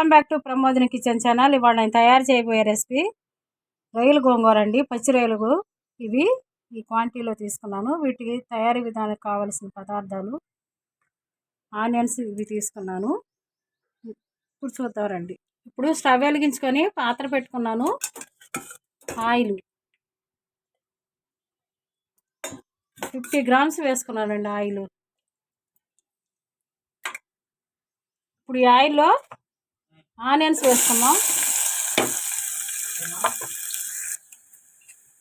Welcome back to Pramodini kitchen channel ఇవాళ నేను తయారు చేయబోయే రెసిపీ రొయ్యలు గోంగూర అండి. పచ్చి రొయ్యలు ఇవి ఈ క్వాంటిటీలో తీసుకున్నాను. వీటికి తయారీ విధానానికి కావలసిన పదార్థాలు ఆనియన్స్ ఇవి తీసుకున్నాను. ఇప్పుడు చూద్దామండి ఇప్పుడు స్టవ్ వెలిగించుకొని పాత్ర పెట్టుకున్నాను. ఆయిల్ ఫిఫ్టీ గ్రామ్స్ వేసుకున్నానండి ఆయిల్. ఇప్పుడు ఈ ఆయిల్లో ఆనియన్స్ వేసుకున్నాం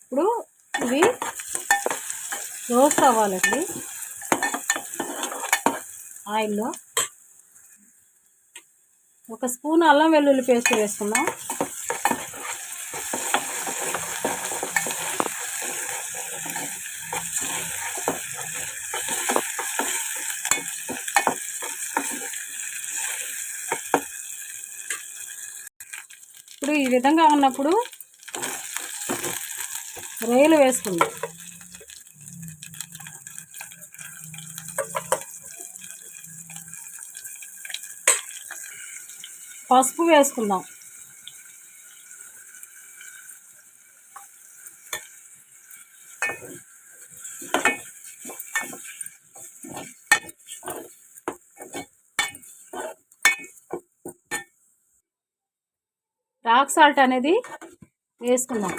ఇప్పుడు ఇవి రోస్ట్ అవ్వాలండి. ఆయిల్లో ఒక స్పూన్ అల్లం వెల్లుల్లి పేస్ట్ వేసుకున్నాం ఇప్పుడు ఈ విధంగా ఉన్నప్పుడు రొయ్యలు వేసుకుందాం. పసుపు వేసుకుందాం. రాక్ సాల్ట్ అనేది వేసుకుందాం.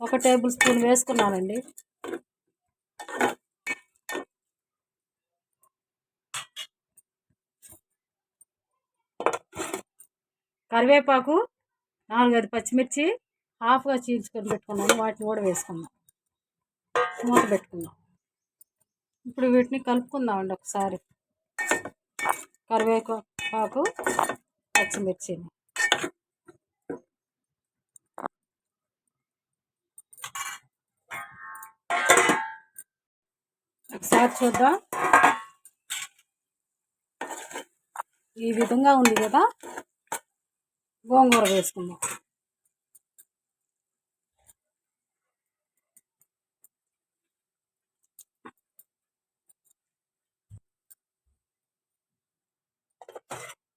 ఒక టేబుల్ స్పూన్ వేసుకున్నానండి. కరివేపాకు నాలుగైదు పచ్చిమిర్చి హాఫ్గా చీల్చుకొని పెట్టుకున్నాను. వాటిని కూడా వేసుకుందాం. మూత పెట్టుకుందాం. ఇప్పుడు వీటిని కలుపుకుందామండి ఒకసారి. కరివేపాకు పచ్చిమిర్చిని. ఒకసారి చూద్దాం. ఈ విధంగా ఉంది కదా? గోంగూర వేసుకుందాం.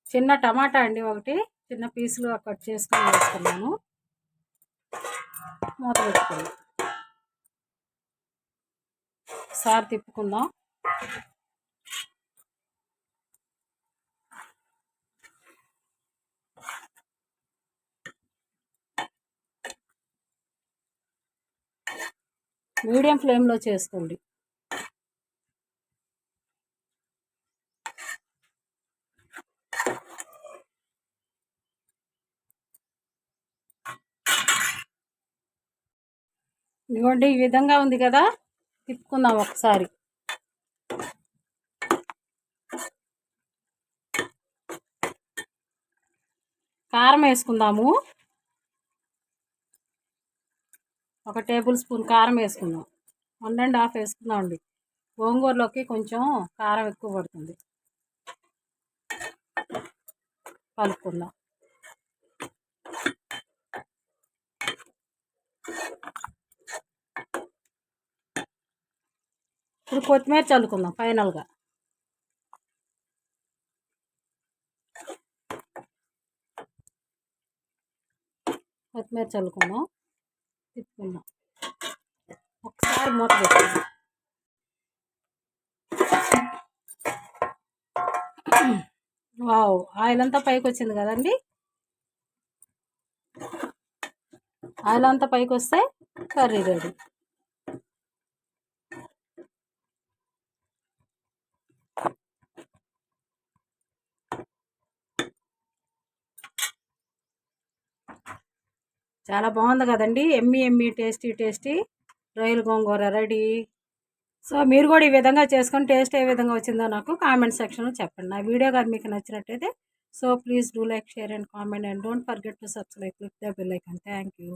చిన్న టమాటా అండి ఒకటి. చిన్న పీసులు కట్ చేసుకొని వేసుకున్నాను. మూత పెట్టుకున్నాను ఒకసారి తిప్పుకుందాం. మీడియం ఫ్లేమ్లో చేసుకోండి. ఇదిగోండి ఈ విధంగా ఉంది కదా? తిప్పుకుందాం ఒకసారి. కారం వేసుకుందాము. ఒక టేబుల్ స్పూన్ కారం వేసుకుందాం. వన్ అండ్ హాఫ్ వేసుకుందాం అండి. గోంగూరలోకి కొంచెం కారం ఎక్కువ పడుతుంది. కలుపుకుందాం. ఇప్పుడు కొత్తిమీర చల్లుకుందాం ఫైనల్గా. కొత్తిమీర చల్లుకుందాం తిప్పుకుందాం. ఒకసారి మూత పెట్టుకుందాం. వావ్ ఆయిల్ అంతా పైకి వచ్చింది కదండి? ఆయిల్ అంతా పైకి వస్తే కర్రీ రెడీ. చాలా బాగుంది కదండి. ఎమ్మి ఎమ్మి టేస్టీ టేస్టీ రొయ్యల గోంగూర రెడీ. సో మీరు కూడా ఈ విధంగా చేసుకొని టేస్ట్ ఏ విధంగా వచ్చిందో నాకు కామెంట్ సెక్షన్లో చెప్పండి. నా వీడియో కానీ మీకు నచ్చినట్టయితే so please do like share and comment and don't forget to subscribe click the bell and thank you.